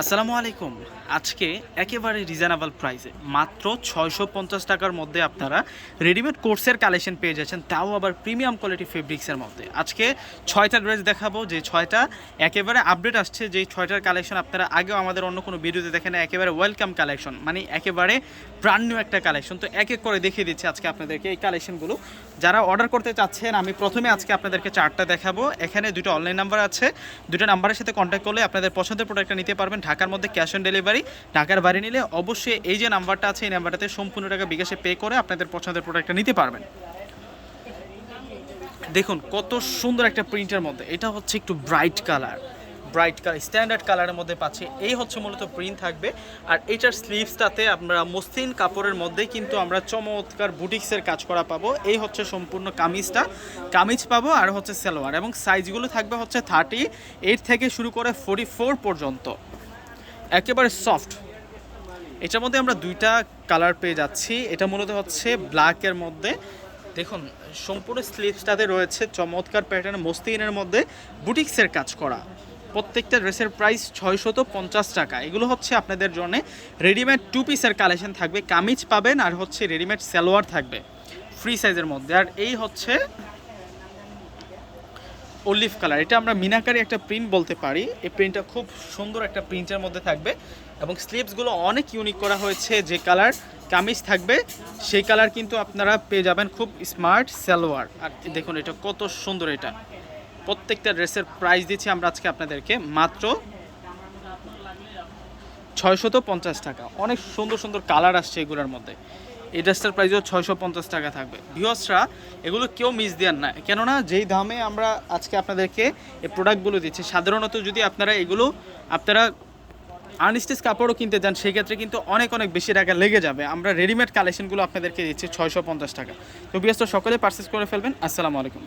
আসসালামু আলাইকুম। আজকে একেবারে রিজনেবল প্রাইসে মাত্র ছয়শো পঞ্চাশ টাকার মধ্যে আপনারা রেডিমেড কোর্সের কালেকশন পেয়ে যাচ্ছেন, তাও আবার প্রিমিয়াম কোয়ালিটি ফেব্রিক্সের মধ্যে। আজকে ছয়টা ড্রেস দেখাবো, যে ছয়টা একেবারে আপডেট আসছে যে ছয়টার কালেকশন আপনারা আগেও আমাদের অন্য কোনো ভিডিওতে দেখেন একেবারে ওয়েলকাম কালেকশন মানে একেবারে ব্রান্ড নিউ একটা কালেকশন তো এক এক করে দেখিয়ে দিচ্ছি আজকে আপনাদেরকে এই কালেকশনগুলো যারা অর্ডার করতে চাচ্ছেন, আমি প্রথমে আজকে আপনাদেরকে চারটা দেখাবো। এখানে দুটো অনলাইন নাম্বার আছে। দুটো নাম্বারের সাথে কন্ট্যাক্ট করলে আপনাদের পছন্দের প্রোডাক্টটা নিতে পারবেন। ঢাকার মধ্যে ক্যাশ অন ডেলিভারি ঢাকার বাড়ি নিলে অবশ্যই এই যে নাম্বারটা আছে, এই নাম্বারটাতে সম্পূর্ণ টাকা বিকাশে পে করে আপনাদের পছন্দের প্রোডাক্টটা নিতে পারবেন। দেখুন, কত সুন্দর একটা প্রিন্টের মধ্যে। এটা হচ্ছে একটু bright colour bright colour standard কালারের মধ্যে পাচ্ছি। এই হচ্ছে মূলত প্রিন্ট থাকবে। আর এটার স্লিভসটাতে আমরা মসৃণ কাপড়ের মধ্যে কিন্তু আমরা চমৎকার বুটিক্সের কাজ করা পাবো। এই হচ্ছে সম্পূর্ণ কামিজটা। কামিজ পাবো আর হচ্ছে সালোয়ার। এবং সাইজগুলো থাকবে হচ্ছে থার্টি এইট থেকে শুরু করে ফোর্টি ফোর পর্যন্ত। একেবারে সফট এটার মধ্যে আমরা দুইটা কালার পেয়ে যাচ্ছি। এটা মূলত হচ্ছে ব্ল্যাকের মধ্যে। দেখুন, সম্পূর্ণ স্লিভসটাতে রয়েছে চমৎকার প্যাটার্ন মস্তিনের মধ্যে বুটিক্সের কাজ করা। প্রত্যেকটা ড্রেসের প্রাইস ছয়শত পঞ্চাশ টাকা। এগুলো হচ্ছে আপনাদের জন্য রেডিমেড টু পিসের কালেকশন থাকবে। কামিজ পাবেন আর হচ্ছে রেডিমেড সালোয়ার থাকবে। ফ্রি সাইজের মধ্যে। আর এই হচ্ছে অলিভ কালার। এটা আমরা মিনাকারি একটা প্রিন্ট বলতে পারি। এই প্রিন্টটা খুব সুন্দর একটা প্রিন্টের মধ্যে থাকবে এবং স্লিভসগুলো অনেক ইউনিক করা হয়েছে যে কালার কামিজ থাকবে। সেই কালার কিন্তু আপনারা পেয়ে যাবেন খুব স্মার্ট সালোয়ার। আর দেখুন এটা কত সুন্দর এটা। প্রত্যেকটা ড্রেসের প্রাইস দিচ্ছি আমরা আজকে আপনাদেরকে। মাত্র ছয়শত পঞ্চাশ টাকা। অনেক সুন্দর সুন্দর কালার আসছে এগুলোর মধ্যে। এই ড্রেসটার প্রাইসও ছয়শো পঞ্চাশ টাকা থাকবে। ভিওসরা এগুলো কেউ মিস দেন না। কেননা যেই দামে আমরা আজকে আপনাদেরকে এই প্রোডাক্টগুলো দিচ্ছি, সাধারণত যদি আপনারা এগুলো আপনারা আনস্টিচ কাপড়ও কিনতে যান সেক্ষেত্রে কিন্তু অনেক অনেক বেশি টাকা লেগে যাবে। আমরা রেডিমেড কালেকশনগুলো আপনাদেরকে দিচ্ছি ছয়শো পঞ্চাশ টাকা। তো বিয়াস সকলে পার্সেস করে ফেলবেন। আসসালামু আলাইকুম।